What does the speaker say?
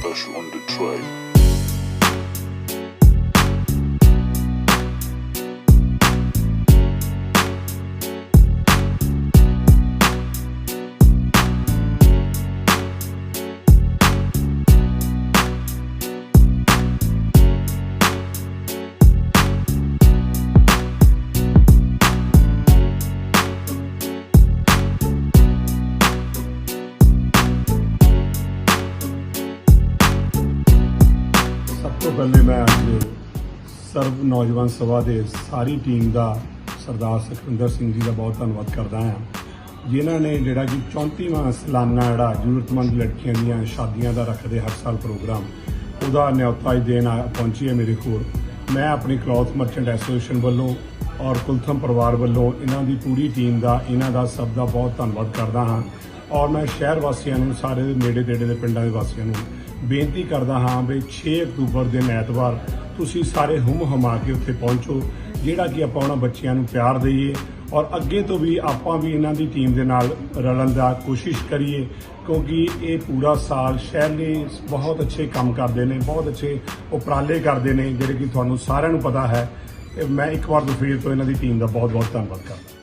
special on the tribe. ਪਹਿਲੇ ਮੈਂ ਅੱਜ ਸਰਬ ਨੌਜਵਾਨ ਸਭਾ ਦੇ ਸਾਰੀ ਟੀਮ ਦਾ ਸਰਦਾਰ ਸੁਖਵਿੰਦਰ ਸਿੰਘ ਜੀ ਦਾ ਬਹੁਤ ਧੰਨਵਾਦ ਕਰਦਾ ਹਾਂ। ਜਿਨ੍ਹਾਂ ਨੇ ਜਿਹੜਾ ਕਿ 34ਵਾਂ ਸਾਲਾਨਾ ਜਿਹੜਾ ਜ਼ਰੂਰਤਮੰਦ ਲੜਕੀਆਂ ਦੀਆਂ ਸ਼ਾਦੀਆਂ ਦਾ ਰੱਖਦੇ ਹਰ ਸਾਲ ਪ੍ਰੋਗਰਾਮ, ਉਹਦਾ ਨਿਯੋਤਾ ਅੱਜ ਦੇਣ ਆ ਪਹੁੰਚੀ ਹੈ ਮੇਰੇ ਕੋਲ। ਮੈਂ ਆਪਣੀ ਕਲੌਥ ਮਰਚੈਂਟ ਐਸੋਸੀਏਸ਼ਨ ਵੱਲੋਂ ਔਰ ਕੁਲਥਮ ਪਰਿਵਾਰ ਵੱਲੋਂ ਇਹਨਾਂ ਦੀ ਪੂਰੀ ਟੀਮ ਦਾ, ਇਹਨਾਂ ਦਾ ਸਭ ਦਾ ਬਹੁਤ ਧੰਨਵਾਦ ਕਰਦਾ ਹਾਂ। ਔਰ ਮੈਂ ਸ਼ਹਿਰ ਵਾਸੀਆਂ ਨੂੰ, ਸਾਰੇ ਨੇੜੇ ਤੇੜੇ ਦੇ ਪਿੰਡਾਂ ਦੇ ਵਾਸੀਆਂ ਨੂੰ ਬੇਨਤੀ ਕਰਦਾ ਹਾਂ ਵੀ 6 ਅਕਤੂਬਰ ਦੇ ਐਤਵਾਰ ਤੁਸੀਂ ਸਾਰੇ ਹੁਮ ਹਮਾ ਕੇ ਉੱਥੇ ਪਹੁੰਚੋ, ਜਿਹੜਾ ਕਿ ਆਪਾਂ ਉਹਨਾਂ ਬੱਚਿਆਂ ਨੂੰ ਪਿਆਰ ਦਈਏ ਔਰ ਅੱਗੇ ਤੋਂ ਵੀ ਆਪਾਂ ਵੀ ਇਹਨਾਂ ਦੀ ਟੀਮ ਦੇ ਨਾਲ ਰਲਣ ਦਾ ਕੋਸ਼ਿਸ਼ ਕਰੀਏ, ਕਿਉਂਕਿ ਇਹ ਪੂਰਾ ਸਾਲ ਸ਼ਹਿਰ ਲਈ ਬਹੁਤ ਅੱਛੇ ਕੰਮ ਕਰਦੇ ਨੇ, ਬਹੁਤ ਅੱਛੇ ਉਪਰਾਲੇ ਕਰਦੇ ਨੇ, ਜਿਹੜੇ ਕਿ ਤੁਹਾਨੂੰ ਸਾਰਿਆਂ ਨੂੰ ਪਤਾ ਹੈ। ਮੈਂ ਇੱਕ ਵਾਰ ਤੋਂ ਤੋਂ ਇਹਨਾਂ ਦੀ ਟੀਮ ਦਾ ਬਹੁਤ ਬਹੁਤ ਧੰਨਵਾਦ ਕਰਦਾ।